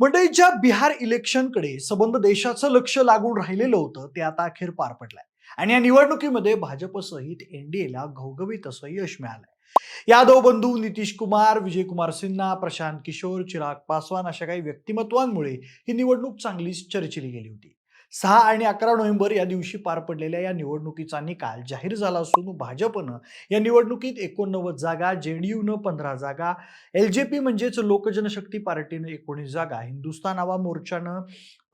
मंडळीच्या बिहार इलेक्शनकडे संबंध देशाचं लक्ष लागून राहिलेलं होतं ते आता अखेर पार पडलंय. आणि या निवडणुकीमध्ये भाजपसहित एनडीएला घवघवीत असं यश मिळालंय. यादव बंधू नितीश कुमार विजय कुमार सिन्हा प्रशांत किशोर चिराग पासवान अशा काही व्यक्तिमत्वांमुळे ही निवडणूक चांगलीच चर्चिली गेली होती. सहा आणि अकरा नोव्हेंबर या दिवशी पार पडलेल्या या निवडणुकीचा निकाल जाहीर झाला असून भाजपनं या निवडणुकीत एकोणनव्वद जागा जेडीयूनं पंधरा जागा एल जे पी म्हणजेच लोकजनशक्ती पार्टीनं एकोणीस जागा हिंदुस्थान आवा मोर्चानं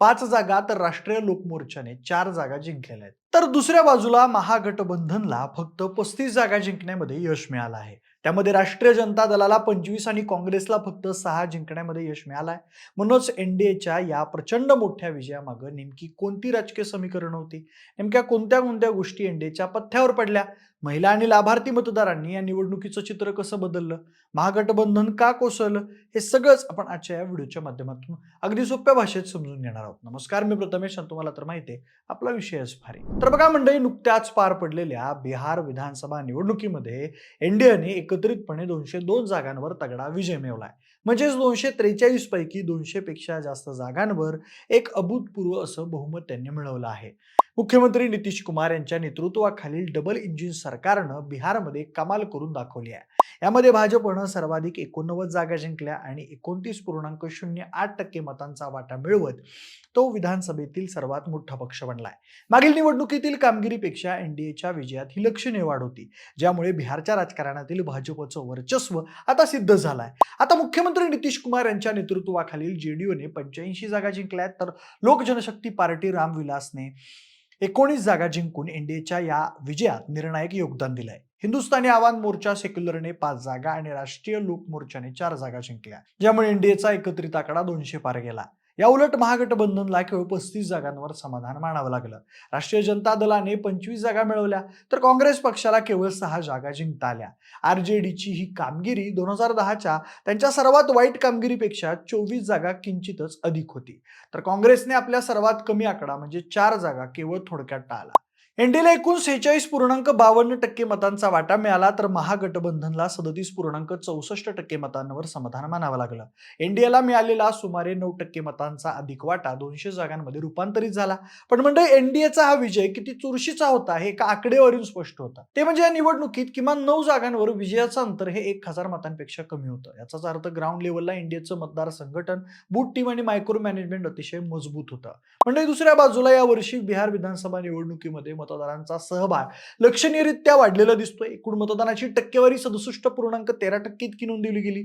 पाच जागा तर राष्ट्रीय लोकमोर्चाने चार जागा जिंकलेल्या आहेत. तर दुसऱ्या बाजूला महागठबंधनला फक्त पस्तीस जागा जिंकण्यामध्ये यश मिळालं आहे. त्यामध्ये राष्ट्रीय जनता दलाला पंचवीस आणि काँग्रेसला फक्त सहा जिंकण्यामध्ये यश मिळालं आहे म्हणूनच एनडीएच्या या प्रचंड मोठ्या विजयामागं नेमकी कोणती राजकीय समीकरणं होती? नेमक्या कोणत्या कोणत्या गोष्टी एनडीएच्या पथ्यावर पडल्या? महिला आणि लाभार्थी मतदारांनी या निवडणुकीचं चित्र कसं बदललं? महागठबंधन का कोसळलं? हे सगळंच आपण आजच्या या व्हिडिओच्या माध्यमातून अगदी सोप्या भाषेत समजून घेणार आहोत. नमस्कार मी प्रथमेश तुम्हाला तर माहिती आहे आपला विषयच भारी तर बघा मंडळी नुकत्याच पार पडलेल्या बिहार विधानसभा निवडणुकीमध्ये एनडीएने एकत्रितपणे दोनशे दोन जागांवर तगडा विजय मिळवलाय म्हणजेच दोनशे त्रेचाळीस पैकी दोनशे पेक्षा जास्त जागांवर एक अभूतपूर्व असं बहुमत त्यांनी मिळवलं आहे. मुख्यमंत्री नितीश कुमार यांच्या नेतृत्वाखालील डबल इंजिन सरकारनं बिहारमध्ये कमाल करून दाखवली आहे. यामध्ये भाजपनं सर्वाधिक एकोणनव्वद जागा जिंकल्या आणि एकोणतीस पूर्णांक शून्य आठ टक्के मतांचा वाटा मिळवत तो विधानसभेतील सर्वात मोठा पक्ष बनलाय. मागील निवडणुकीतील कामगिरीपेक्षा एनडीएच्या विजयात ही लक्षणीय वाढ होती ज्यामुळे बिहारच्या राजकारणातील भाजपचं वर्चस्व आता सिद्ध झालंय. आता मुख्यमंत्री नितीश कुमार यांच्या नेतृत्वाखालील जेडीयूने पंच्याऐंशी जागा जिंकल्या आहेत तर लोक जनशक्ती पार्टी रामविलासने एकोणीस जागा जिंकून एनडीएच्या या विजयात निर्णायक योगदान दिलंय. हिंदुस्थानी आव्हान मोर्चा सेक्युलरने पाच जागा आणि राष्ट्रीय लोक मोर्चाने चार जागा जिंकल्या. ज्यामुळे एनडीएचा एकत्रित आकडा दोनशे पार गेला. या उलट महागठबंधनला केवळ पस्तीस जागांवर समाधान मानावं लागलं. राष्ट्रीय जनता दलाने पंचवीस जागा मिळवल्या तर काँग्रेस पक्षाला केवळ सहा जागा जिंकता आल्या आर जे डीची ही कामगिरी दोन हजार दहाच्या त्यांच्या सर्वात वाईट कामगिरीपेक्षा चोवीस जागा किंचितच अधिक होती. तर काँग्रेसने आपल्या सर्वात कमी आकडा म्हणजे चार जागा केवळ थोडक्यात टाळला. एनडीला एकूण सेहेचाळीस पूर्णांक बावन्न टक्के मतांचा वाटा मिळाला तर महागठबंधनला सदतीस पूर्णांक चौसष्ट टक्के मतांवर समाधान मानावं लागलं. एनडीएला मिळालेला सुमारे नऊ टक्के मतांचा अधिक वाटा दोनशे जागांमध्ये रूपांतरित झाला. पण म्हणजे एनडीएचा हा विजय किती चुरशीचा होता हे एका आकडेवारीहून स्पष्ट होता. ते म्हणजे या निवडणुकीत किमान नऊ जागांवर विजयाचं अंतर हे एक हजार मतांपेक्षा कमी होतं. याचाच अर्थ ग्राउंड लेवलला एनडीएचं मतदार संघटन बूट टीम आणि मायक्रो मॅनेजमेंट अतिशय मजबूत होतं. म्हणजे दुसऱ्या बाजूला यावर्षी बिहार विधानसभा निवडणुकीमध्ये मत मतदारांचा सहभाग. लक्षणीयरित्या वाढलेला दिसतोय. एकूण मतदानाची टक्केवारी सदुसष्ट पूर्णांक तेरा टक्के इतकी नोंदवली गेली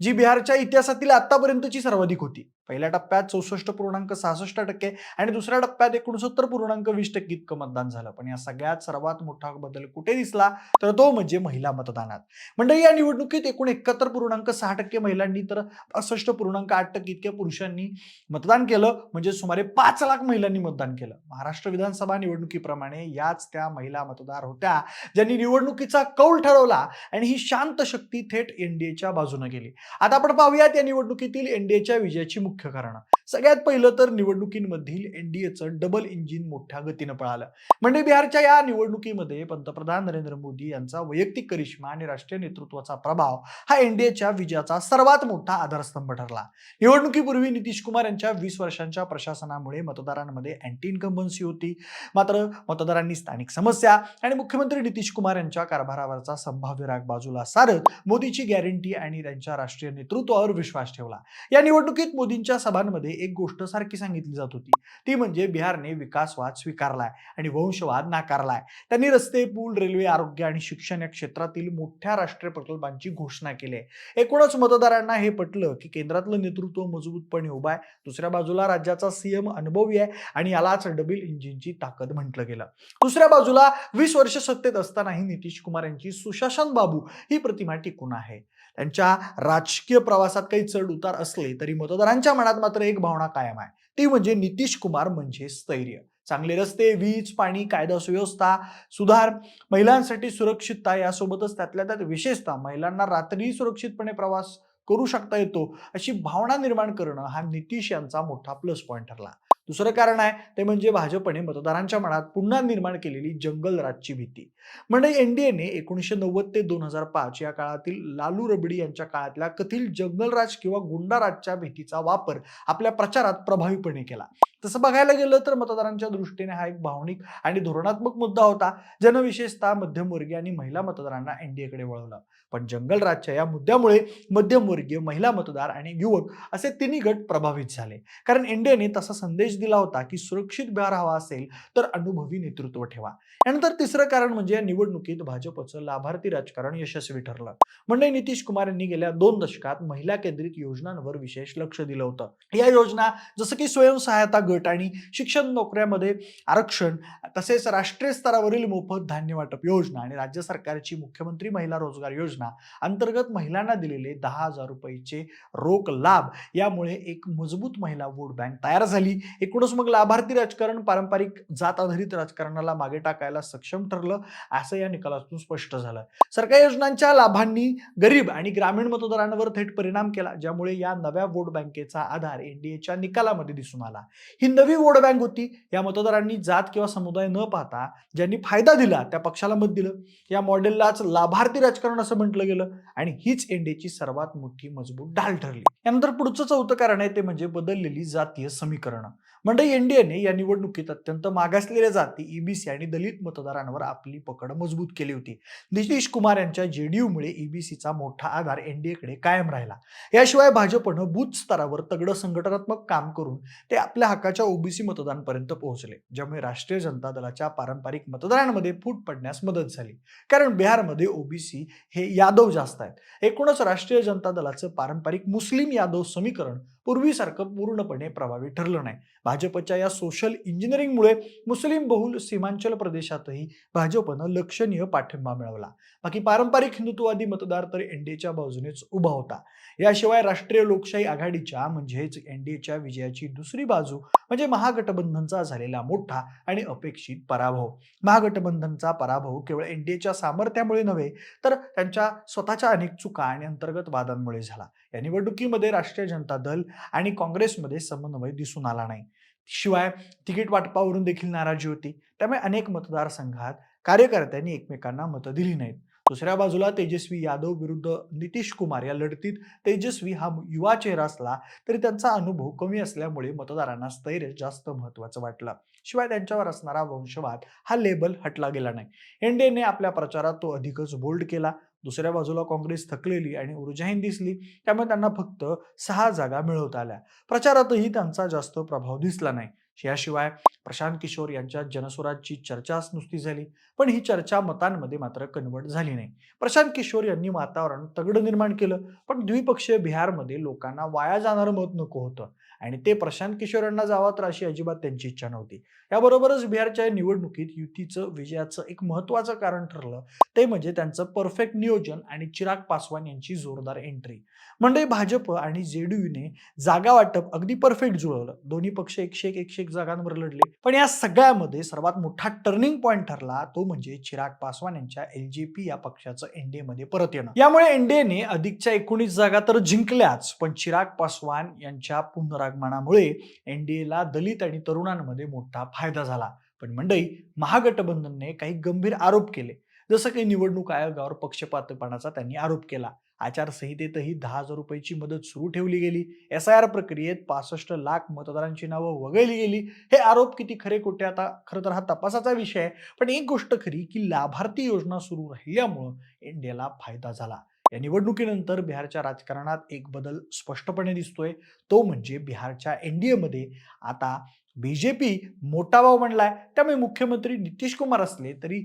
जी बिहारच्या इतिहासातील आतापर्यंतची सर्वाधिक होती. पहिल्या टप्प्यात चौसष्ट पूर्णांक सहासष्ट टक्के आणि दुसऱ्या टप्प्यात एकोणसत्तर पूर्णांक वीस टक्के इतकं मतदान झालं. पण या सगळ्यात सर्वात मोठा बदल कुठे दिसला? तर तो म्हणजे महिला मतदानात. म्हणजे या निवडणुकीत एकूण एकाहत्तर पूर्णांक सहा टक्के महिलांनी तर पासष्ट पूर्णांक आठ टक्के इतक्या पुरुषांनी मतदान केलं. म्हणजे सुमारे पाच लाख महिलांनी मतदान केलं. महाराष्ट्र विधानसभा निवडणुकीप्रमाणे याच त्या महिला मतदार होत्या ज्यांनी निवडणुकीचा कौल ठरवला आणि ही शांत शक्ती थेट एनडीएच्या बाजूने गेली. आता आपण पाहूयात या निवडणुकीतील एनडीएच्या विजयाची मुख्य मुख्य कारण. सगळ्यात पहिलं तर निवडणुकींमधील एनडीएचं डबल इंजिन मोठ्या गतीनं पळालं. म्हणजे बिहारच्या या निवडणुकीमध्ये पंतप्रधान नरेंद्र मोदी यांचा वैयक्तिक करिश्मा आणि राष्ट्रीय नेतृत्वाचा प्रभाव हा एनडीएच्या विजयाचा सर्वात मोठा आधारस्तंभ ठरला. निवडणुकीपूर्वी नितीश कुमार यांच्या वीस वर्षांच्या प्रशासनामुळे मतदारांमध्ये अँटी इन्कम्बन्सी होती. मात्र मतदारांनी स्थानिक समस्या आणि मुख्यमंत्री नितीश कुमार यांच्या कारभारावरचा संभाव्य राग बाजूला सारत मोदीची गॅरंटी आणि त्यांच्या राष्ट्रीय नेतृत्वावर विश्वास ठेवला. या निवडणुकीत मोदींच्या सभांमध्ये एक गोष्ट सारखी सांगितली जात होती. ती म्हणजे बिहारने विकासवाद स्वीकारलाय आणि वंशवाद नाकारलाय. त्यांनी रस्ते पूल रेल्वे आरोग्य आणि शिक्षण या क्षेत्रातील मोठ्या राष्ट्रीय प्रकल्पांची घोषणा केली आहे. एकूणच मतदारांना हे पटलं की केंद्रातलं नेतृत्व मजबूतपणे उभं आहे दुसऱ्या बाजूला राज्याचा सीएम अनुभवी आहे आणि यालाच डबल इंजिनची ताकद म्हटलं गेलं. दुसऱ्या बाजूला वीस वर्ष सत्तेत असतानाही नितीश कुमार यांची सुशासन बाबू ही प्रतिमा टिकून आहे. त्यांच्या राजकीय प्रवासात काही चढ उतार असले तरी मतदारांच्या मनात मात्र एक भावना कायम आहे. ती म्हणजे नितीश कुमार म्हणजे स्थैर्य. चांगले रस्ते वीज पाणी कायदा सुव्यवस्था सुधार महिलांसाठी सुरक्षितता यासोबतच त्यातल्या त्यात विशेषतः महिलांना रात्री सुरक्षितपणे प्रवास करू शकता येतो अशी भावना निर्माण करणं हा नितीश यांचा मोठा प्लस पॉईंट ठरला. दुसरं कारण आहे ते म्हणजे भाजपने मतदारांच्या मनात पुन्हा निर्माण केलेली जंगल राजची भीती. म्हणजे एनडीएने एकोणीसशे नव्वद ते दोन हजार पाच या काळातील लालू रबडी यांच्या काळातल्या कथील जंगलराज किंवा गुंडाराजच्या भीतीचा वापर आपल्या प्रचारात प्रभावीपणे केला. तसं बघायला गेलं तर मतदारांच्या दृष्टीने हा एक भावनिक आणि धोरणात्मक मुद्दा होता ज्यानं विशेषतः मध्यमवर्गीय आणि महिला मतदारांना एनडीएकडे वळवलं. पण जंगलराजच्या या मुद्द्यामुळे मध्यमवर्गीय महिला मतदार आणि युवक असे तिन्ही गट प्रभावित झाले. कारण एनडीएने तसा संदेश दिला होता की सुरक्षित बिहार हवा असेल तर अनुभवी नेतृत्व ठेवा. यानंतर तिसरं कारण म्हणजे या निवडणुकीत भाजपचं लाभार्थी राजकारण यशस्वी ठरलं. म्हणजे नितीश कुमार यांनी गेल्या दोन दशकात महिला केंद्रित योजनांवर विशेष लक्ष दिलं होतं. या योजना जसं की स्वयंसहायता गट आणि शिक्षण नोकऱ्यामध्ये आरक्षण तसेच राष्ट्रीय स्तरावरील मोफत धान्य वाटप योजना आणि राज्य सरकारची मुख्यमंत्री महिला रोजगार योजना अंतर्गत महिलांना दिलेले दहा हजार रुपयेचे रोख लाभ यामुळे एक मजबूत महिला वोट बँक तयार झाली. एकूणच मग लाभार्थी राजकारण पारंपरिक जात आधारित राजकारणाला मागे टाकायला सक्षम ठरलं असं या निकालातून स्पष्ट झालं. सरकारी योजनांच्या लाभांनी गरीब आणि ग्रामीण मतदारांवर थेट परिणाम केला ज्यामुळे या नव्या वोट बँकेचा आधार एनडीएच्या निकालामध्ये दिसून आला. ही नवी वोट बँक होती. या मतदारांनी जात किंवा समुदाय न पाहता ज्यांनी फायदा दिला त्या पक्षाला मत दिलं. या मॉडेललाच लाभार्थी राजकारण असं म्हटलं गेलं आणि हीच एनडीएची सर्वात मोठी मजबूत ढाल ठरली. यानंतर पुढचं चौथं कारण आहे ते म्हणजे बदललेली जातीय समीकरणं. म्हणजे एनडीएने या निवडणुकीत अत्यंत मागासलेल्या जाती ईबीसी आणि दलित मतदारांवर आपली पकड मजबूत केली होती. नितीश कुमार यांच्या जेडीयूमुळे ईबीसीचा मोठा आधार एनडीएकडे कायम राहिला. याशिवाय भाजपनं बूथ स्तरावर तगडं संघटनात्मक काम करून ते आपल्या हक्काच्या ओबीसी मतदारांपर्यंत पोहोचले ज्यामुळे राष्ट्रीय जनता दलाच्या पारंपरिक मतदारांमध्ये फूट पडण्यास मदत झाली. कारण बिहारमध्ये ओबीसी हे यादव जास्त आहेत. एकूणच राष्ट्रीय जनता दलाचं पारंपरिक मुस्लिम यादव समीकरण पूर्वीसारखं पूर्णपणे प्रभावी ठरलं नाही. भाजपच्या या सोशल इंजिनिअरिंगमुळे मुस्लिम बहुल सीमांचल प्रदेशातही भाजपनं लक्षणीय पाठिंबा मिळवला. बाकी पारंपरिक हिंदुत्ववादी मतदार तर एनडीएच्या बाजूनेच उभा होता. याशिवाय राष्ट्रीय लोकशाही आघाडीच्या म्हणजेच एनडीएच्या विजयाची दुसरी बाजू म्हणजे महागठबंधनचा झालेला मोठा आणि अपेक्षित पराभव. महागठबंधनचा पराभव केवळ एनडीएच्या सामर्थ्यामुळे नव्हे तर त्यांच्या स्वतःच्या अनेक चुका आणि अंतर्गत वादांमुळे झाला. या निवडणुकीमध्ये राष्ट्रीय जनता दल आणि काँग्रेसमध्ये समन्वय दिसून आला नाही. शिवाय तिकीट वाटपावरून देखील नाराजी होती. त्यामुळे अनेक मतदारसंघात कार्यकर्त्यांनी एकमेकांना मतं दिली नाहीत. दुसऱ्या बाजूला तेजस्वी यादव विरुद्ध नितीश कुमार या लढतीत तेजस्वी हा युवा चेहरा असला तरी त्यांचा अनुभव कमी असल्यामुळे मतदारांना स्थैर्य जास्त महत्वाचं वाटलं. शिवाय त्यांच्यावर असणारा वंशवाद हा लेबल हटला गेला नाही. एनडीएने आपल्या प्रचारात तो अधिकच बोल्ड केला. दुसऱ्या बाजूला काँग्रेस थकलेली आणि ऊर्जाहीन दिसली. त्यामुळे त्यांना फक्त सहा जागा मिळवता आल्या. प्रचारातही त्यांचा जास्त प्रभाव दिसला नाही. याशिवाय प्रशांत किशोर यांच्या जनस्वराजची चर्चाच नुसती झाली. पण ही चर्चा मतांमध्ये मात्र कन्वर्ट झाली नाही. प्रशांत किशोर यांनी वातावरण तगड निर्माण केलं. पण द्विपक्षीय बिहारमध्ये लोकांना वाया जाणारं मत नको होतं. आणि ते प्रशांत किशोर यांना जावं तर अशी अजिबात त्यांची इच्छा नव्हती. याबरोबरच बिहारच्या निवडणुकीत युतीचं विजयाचं एक महत्वाचं कारण ठरलं. ते म्हणजे त्यांचं परफेक्ट नियोजन आणि चिराग पासवान यांची जोरदार एंट्री म्हणजे भाजप आणि जेडीयूने जागा वाटप अगदी परफेक्ट जुळवलं. दोन्ही पक्ष एकशे एक एकशे एक जागांवर लढले. पण या सगळ्यामध्ये सर्वात मोठा टर्निंग पॉईंट ठरला तो म्हणजे चिराग पासवान यांच्या एलजेपी या पक्षाचं एनडीए मध्ये परत येणं. यामुळे एनडीएने अधिकच्या एकोणीस जागा तर जिंकल्याच पण चिराग पासवान यांच्या पुनरागमनामुळे एनडीएला दलित आणि तरुणांमध्ये मोठा फायदा झाला. पण मंडई महागठबंधनने काही गंभीर आरोप केले. जसं की निवडणूक आयोगावर पक्षपातपणाचा त्यांनी आरोप केला. आचारसंहितेतही दहा हजार रुपयाची मदत सुरू ठेवली गेली. एस आय आर प्रक्रियेत पासष्ट लाख मतदारांची नावं वगळली गेली. हे आरोप किती खरे खोटे आता? खरं तर हा तपासाचा विषय आहे. पण एक गोष्ट खरी की लाभार्थी योजना सुरू राहिल्यामुळं इंडियाला फायदा झाला. या निवडणुकीनंतर बिहारच्या राजकारणात एक बदल स्पष्टपणे दिसतोय. तो म्हणजे बिहारच्या एनडीएमध्ये आता बी जे पी मोठा भाव बनलाय त्यामुळे मुख्यमंत्री नितीश कुमार असले तरी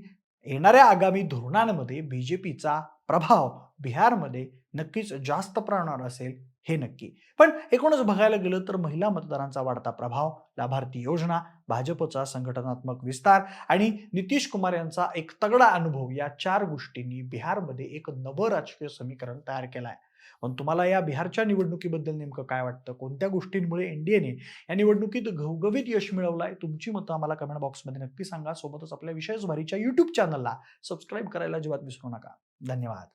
येणाऱ्या आगामी धोरणांमध्ये बी जे पीचा प्रभाव बिहारमध्ये नक्कीच जास्त प्रमाणावर असेल हे नक्की. पण एकूणच बघायला गेलं तर महिला मतदारांचा वाढता प्रभाव लाभार्थी योजना भाजपचा संघटनात्मक विस्तार आणि नितीश कुमार यांचा एक तगडा अनुभव या चार गोष्टींनी बिहारमध्ये एक नवं राजकीय समीकरण तयार केलं आहे पण तुम्हाला या बिहारच्या निवडणुकीबद्दल नेमकं काय वाटतं? कोणत्या गोष्टींमुळे एनडीएने या निवडणुकीत घवघवीत यश मिळवलं आहे तुमची मतं आम्हाला कमेंट बॉक्समध्ये नक्की सांगा. सोबतच आपल्या विशेष भारीच्या युट्यूब चॅनलला सबस्क्राईब करायला अजिबात विसरू नका. धन्यवाद.